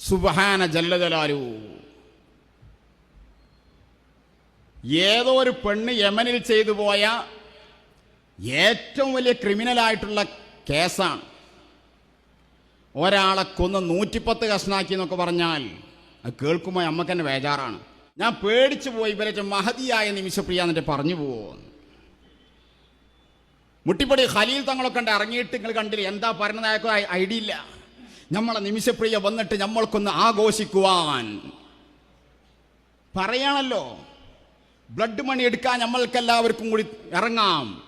സുബഹാന ജല്ലജലാലു ഏതോ ഒരു പെണ്ണ് യമനിൽ ചെയ്തു പോയ ഏറ്റവും വലിയ ക്രിമിനലായിട്ടുള്ള കേസാണ്. ഒരാളെ കൊന്ന് നൂറ്റിപ്പത്ത് കഷ്ണാക്കി എന്നൊക്കെ പറഞ്ഞാൽ അത് കേൾക്കുമ്പോൾ അമ്മയ്ക്ക് തന്നെ ബേജാറാണ്. ഞാൻ പേടിച്ചു പോയി ഇവരെ മഹതിയായ നിമിഷപ്രിയ എന്നിട്ട് പറഞ്ഞു പോവോ മുട്ടിപ്പടി ഖലീൽ തങ്ങളൊക്കെ ഉണ്ട് ഇറങ്ങിയിട്ട് നിങ്ങൾ കണ്ടില്ല? എന്താ പറയുന്നത് അയാൾക്ക് ഐഡിയ ഇല്ല. നമ്മളെ നിമിഷപ്രിയ വന്നിട്ട് നമ്മൾക്കൊന്ന് ആഘോഷിക്കുവാൻ. പറയാണല്ലോ. ബ്ലഡ് മണി എടുക്കാൻ നമ്മൾക്കെല്ലാവർക്കും കൂടി ഇറങ്ങാം.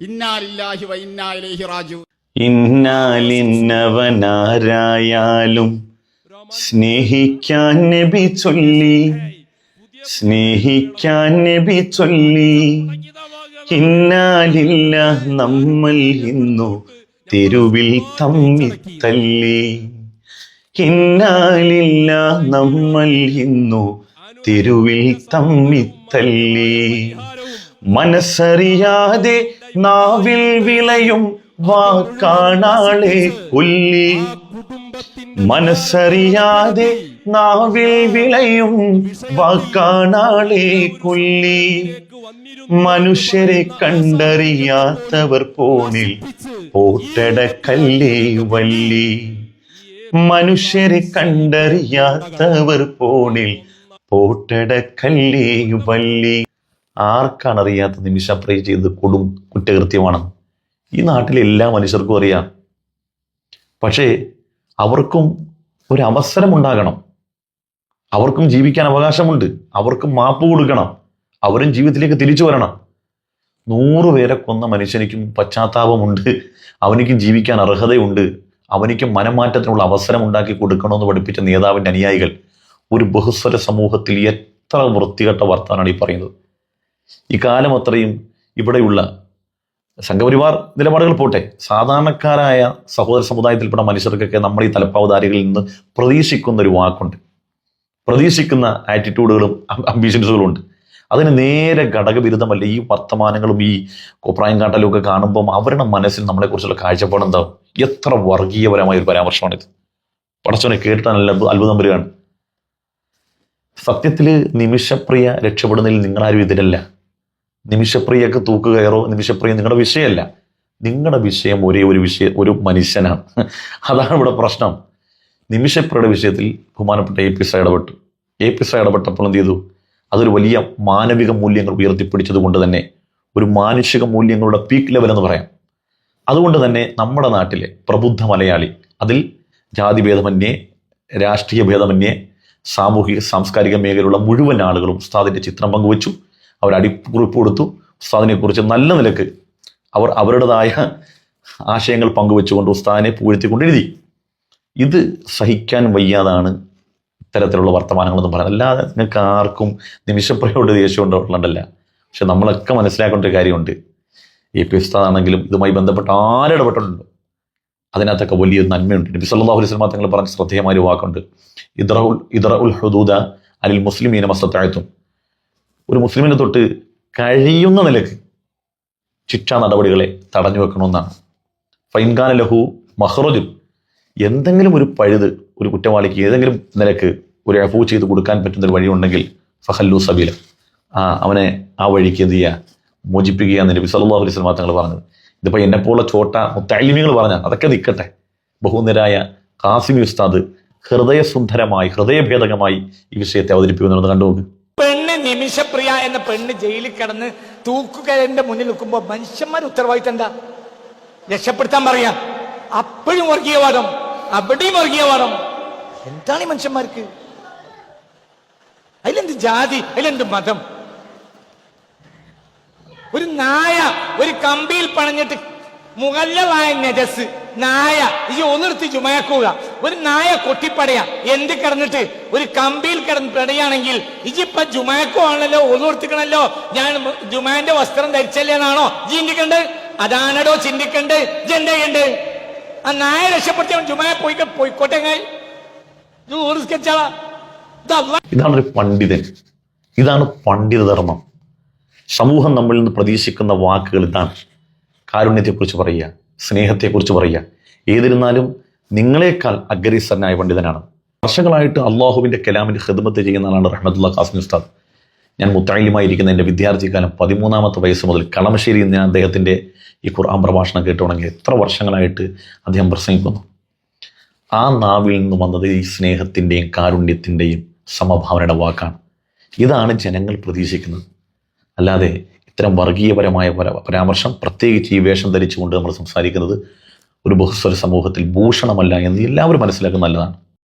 ഇന്നാലില്ലാഹി വൈന്നാലേഹി റാജു ഇന്നാലിന്നവനാരായാലും സ്നേഹിക്കാൻ നബി ചൊല്ലി. സ്നേഹിക്കാൻ നബി ചൊല്ലി. ഇന്നാലില്ല നമ്മൾ ഇന്നു തെരുവിൽ തമ്മി തല്ലി ഇന്നാലില്ല നമ്മൾ ഇന്നു തെരുവിൽ തമ്മി തല്ലി മനസ്സറിയാതെ നാവിൽ വിളയും വാക്കാണാളെ കൊല്ലി? മനസ്സറിയാതെ നാവിൽ വിളയും വാക്കാണാളെ കൊല്ലി? മനുഷ്യരെ കണ്ടറിയാത്തവർ പോണിൽ പോട്ടടക്കല്ലേ വല്ലി മനുഷ്യരെ കണ്ടറിയാത്തവർ പോണിൽ പോട്ടടക്കല്ലേ വല്ലി ആർക്കാണ് അറിയാത്ത നിമിഷപ്രയ ചെയ്ത് കൊടും കുറ്റകൃത്യമാണ്? ഈ നാട്ടിലെ എല്ലാ മനുഷ്യർക്കും അറിയാം. പക്ഷേ അവർക്കും ഒരു അവസരം ഉണ്ടാകണം അവർക്കും ജീവിക്കാൻ അവകാശമുണ്ട്. അവർക്കും മാപ്പ് കൊടുക്കണം. അവരും ജീവിതത്തിലേക്ക് തിരിച്ചു വരണം. നൂറു പേരെ കൊന്ന മനുഷ്യനിക്കും പശ്ചാത്താപമുണ്ട്. അവനിക്കും ജീവിക്കാൻ അർഹതയുണ്ട്. അവനിക്കും മനമാറ്റത്തിനുള്ള അവസരം ഉണ്ടാക്കി കൊടുക്കണമെന്ന് പഠിപ്പിച്ച നേതാവിന്റെ അനുയായികൾ ഒരു ബഹുസ്വര സമൂഹത്തിൽ എത്ര വൃത്തികെട്ട വർത്താനാണ് ഈ പറയുന്നത്? ഈ കാലം അത്രയും ഇവിടെയുള്ള സംഘപരിവാർ നിലപാടുകൾ പോട്ടെ. സാധാരണക്കാരായ സഹോദര സമുദായത്തിൽപ്പെട്ട മനുഷ്യർക്കൊക്കെ നമ്മൾ ഈ തലപ്പാവധാരികളിൽ നിന്ന് പ്രതീക്ഷിക്കുന്ന ഒരു വാക്കുണ്ട് പ്രതീക്ഷിക്കുന്ന ആറ്റിറ്റ്യൂഡുകളും അംബീഷൻസുകളും ഉണ്ട്. അതിന് നേരെ ഘടകവിരുദ്ധമല്ല ഈ വർത്തമാനങ്ങളും ഈ കോപ്രായം കാട്ടലും ഒക്കെ കാണുമ്പം അവരുടെ മനസ്സിൽ നമ്മളെക്കുറിച്ചുള്ള കാഴ്ചപ്പാട് എന്താവും എത്ര വർഗീയപരമായ ഒരു പരാമർശമാണിത്. പടച്ചോനെ കേട്ടാൽ അത്ഭുതം വരികയാണ്. സത്യത്തിൽ നിമിഷപ്രിയ രക്ഷപ്പെടുന്നതിൽ നിങ്ങളാരും ഇതിലല്ല. നിമിഷപ്രിയക്ക് തൂക്ക് കയറോ നിമിഷപ്രിയ നിങ്ങളുടെ വിഷയമല്ല. നിങ്ങളുടെ വിഷയം ഒരേ ഒരു വിഷയം ഒരു മനുഷ്യനാണ്. അതാണ് ഇവിടെ പ്രശ്നം. നിമിഷപ്രിയുടെ വിഷയത്തിൽ ബഹുമാനപ്പെട്ട എ പി സ ഇടപെട്ടു. എ പി സ ഇടപെട്ടപ്പോൾ എന്ത് ചെയ്തു? അതൊരു വലിയ മാനവിക മൂല്യങ്ങൾ ഉയർത്തിപ്പിടിച്ചത് കൊണ്ട് തന്നെ ഒരു മാനുഷിക മൂല്യങ്ങളുടെ പീക്ക് ലെവൽ എന്ന് പറയാം. അതുകൊണ്ട് തന്നെ നമ്മുടെ നാട്ടിലെ പ്രബുദ്ധ മലയാളി അതിൽ ജാതിഭേദമന്യേ രാഷ്ട്രീയ ഭേദമന്യേ സാമൂഹിക സാംസ്കാരിക മേഖലയിലുള്ള മുഴുവൻ ആളുകളും ഉസ്താദിന്റെ ചിത്രം പങ്കുവച്ചു. അവർ അടിക്കുറിപ്പ് കൊടുത്തു. ഉസ്താദിനെക്കുറിച്ച് നല്ല നിലയ്ക്ക് അവർ അവരുടേതായ ആശയങ്ങൾ പങ്കുവെച്ചുകൊണ്ട് ഉസ്താദിനെ പൂഴ്ത്തിക്കൊണ്ട് എഴുതി. ഇത് സഹിക്കാൻ വയ്യാതാണ് ഇത്തരത്തിലുള്ള വർത്തമാനങ്ങളൊന്നും പറയുന്നത് അല്ലാതെ നിങ്ങൾക്ക് ആർക്കും നിമിഷപ്രയോട് ദേഷ്യം ഉണ്ടല്ല പക്ഷെ നമ്മളൊക്കെ മനസ്സിലാക്കേണ്ട ഒരു കാര്യമുണ്ട്. എ പി ഉസ്താദാണെങ്കിലും ഇതുമായി ബന്ധപ്പെട്ട് ആരിടപെട്ടിട്ടുണ്ടോ അതിനകത്തൊക്കെ വലിയൊരു നന്മയുണ്ട്. നബി സല്ലാഹു അലൈഹി വസല്ലം തങ്ങൾ പറഞ്ഞ ശ്രദ്ധേയമായ ഒരു വാക്കുണ്ട്. ഇദ്ര ഉൽ ഹുദൂദ അലിൽ മുസ്ലിമീന മസ്തത്തായത്തും ഒരു മുസ്ലിമിനെ തൊട്ട് കഴിയുന്ന നിലയ്ക്ക് ശിക്ഷാ നടപടികളെ തടഞ്ഞു വെക്കണമെന്നാണ്. ഫൈൻഖാന ലഹു മഹ്റജുൻ എന്തെങ്കിലും ഒരു പഴുത് ഒരു കുറ്റവാളിക്ക് ഏതെങ്കിലും നിലയ്ക്ക് ഒരു അഫൂ ചെയ്ത് കൊടുക്കാൻ പറ്റുന്ന ഒരു വഴിയുണ്ടെങ്കിൽ ഫഹല്ലു സബീല. ആ അവനെ ആ വഴിക്ക് എന്ത് ചെയ്യുക മോചിപ്പിക്കുക എന്ന് നബി സല്ലല്ലാഹു അലൈഹി വസല്ലം തങ്ങൾ പറഞ്ഞത്. ഇതിപ്പോൾ എന്നെപ്പോലുള്ള ചോട്ട മുത്തലിമികൾ പറഞ്ഞാൽ അതൊക്കെ നിൽക്കട്ടെ. ബഹുനിരായ കാസിമി ഉസ്താദ് ഹൃദയസുന്ദരമായി ഹൃദയഭേദകമായി ഈ വിഷയത്തെ അവതരിപ്പിക്കുന്നുണ്ടെന്ന് കണ്ടുനോക്ക് പെണ്ണ് നിമിഷപ്രിയ എന്ന പെണ്ണ് ജയിലിൽ കിടന്ന് തൂക്കുകരന്റെ മുന്നിൽ നിൽക്കുമ്പോൾ മനുഷ്യന്മാർ ഉത്തരവാദിത്തം എന്താ? രക്ഷപ്പെടുത്താൻ പറയാ. അപ്പോഴും വർഗീയവാദം. അവിടെയും വർഗീയവാദം എന്താണ് ഈ മനുഷ്യന്മാർക്ക്? അതിലെന്ത് ജാതി അതിലെന്ത് മതം? ഒരു നായ ഒരു കമ്പിയിൽ പണഞ്ഞിട്ട് മുകല്ലവായ നജസ് നായ ഈ ഒന്നിടത്ത് ചുമയാക്കുക ഒരു നായ കൊട്ടിപ്പടയ. എന്ത് കിടന്നിട്ട്? ഒരു കമ്പിയിൽ കിടന്ന് പെടയാണെങ്കിൽ ഇജിപ്പ ജുമയക്കുവാണല്ലോ ഒന്നുകൊടുത്തിക്കണല്ലോ ഞാൻ ജുമാന്റെ വസ്ത്രം ധരിച്ചല്ലേ എന്നാണോ? ചിന്തിക്കണ്ട്? അതാണടോ ചിന്തിക്കണ്ട്? ജെന്തയുണ്ട് ആ നായ രക്ഷപ്പെടുത്തിയവൻ ജുമായ പോയി പോയിക്കോട്ടെ ഇതാണ് ഒരു പണ്ഡിതൻ. ഇതാണ് പണ്ഡിതധർമ്മം. സമൂഹം നമ്മളിൽ നിന്ന് പ്രതീക്ഷിക്കുന്ന വാക്കുകൾ ഇതാണ്. കാരുണ്യത്തെക്കുറിച്ച് പറയുക സ്നേഹത്തെക്കുറിച്ച് പറയുക. ഏതിരുന്നാലും നിങ്ങളെക്കാൾ അഗ്രസരനായ പണ്ഡിതനാണ്. വർഷങ്ങളായിട്ട് അള്ളാഹുവിന്റെ കലാമിന്റെ ഹിദ്മത്ത് ചെയ്യുന്ന ആളാണ് റഹ്മത്തുള്ള ഖാസിം ഉസ്താദ്. ഞാൻ മുത്തായിലുമായിരിക്കുന്ന എന്റെ വിദ്യാർത്ഥിക്കാലം പതിമൂന്നാമത്തെ വയസ്സ് മുതൽ കളമശ്ശേരിയിൽ ഞാൻ അദ്ദേഹത്തിന്റെ ഈ ഖുർആൻ പ്രഭാഷണം കേട്ടു എത്ര വർഷങ്ങളായിട്ട് അദ്ദേഹം പ്രസംഗിക്കുന്നു. ആ നാവിൽ നിന്ന് വന്നത് ഈ സ്നേഹത്തിന്റെയും കാരുണ്യത്തിന്റെയും സമഭാവനയുടെ വാക്കാണ്. ഇതാണ് ജനങ്ങൾ പ്രതീക്ഷിക്കുന്നത്. അല്ലാതെ ഇത്തരം വർഗീയപരമായ പര- പരാമർശം പ്രത്യേകിച്ച് ഈ വേഷം ധരിച്ചുകൊണ്ട് നമ്മൾ സംസാരിക്കുന്നത് ഒരു ബഹുസ്വര സമൂഹത്തിൽ ഭൂഷണമല്ല എന്ന് എല്ലാവരും മനസ്സിലാക്കുന്നത് നല്ലതാണ്.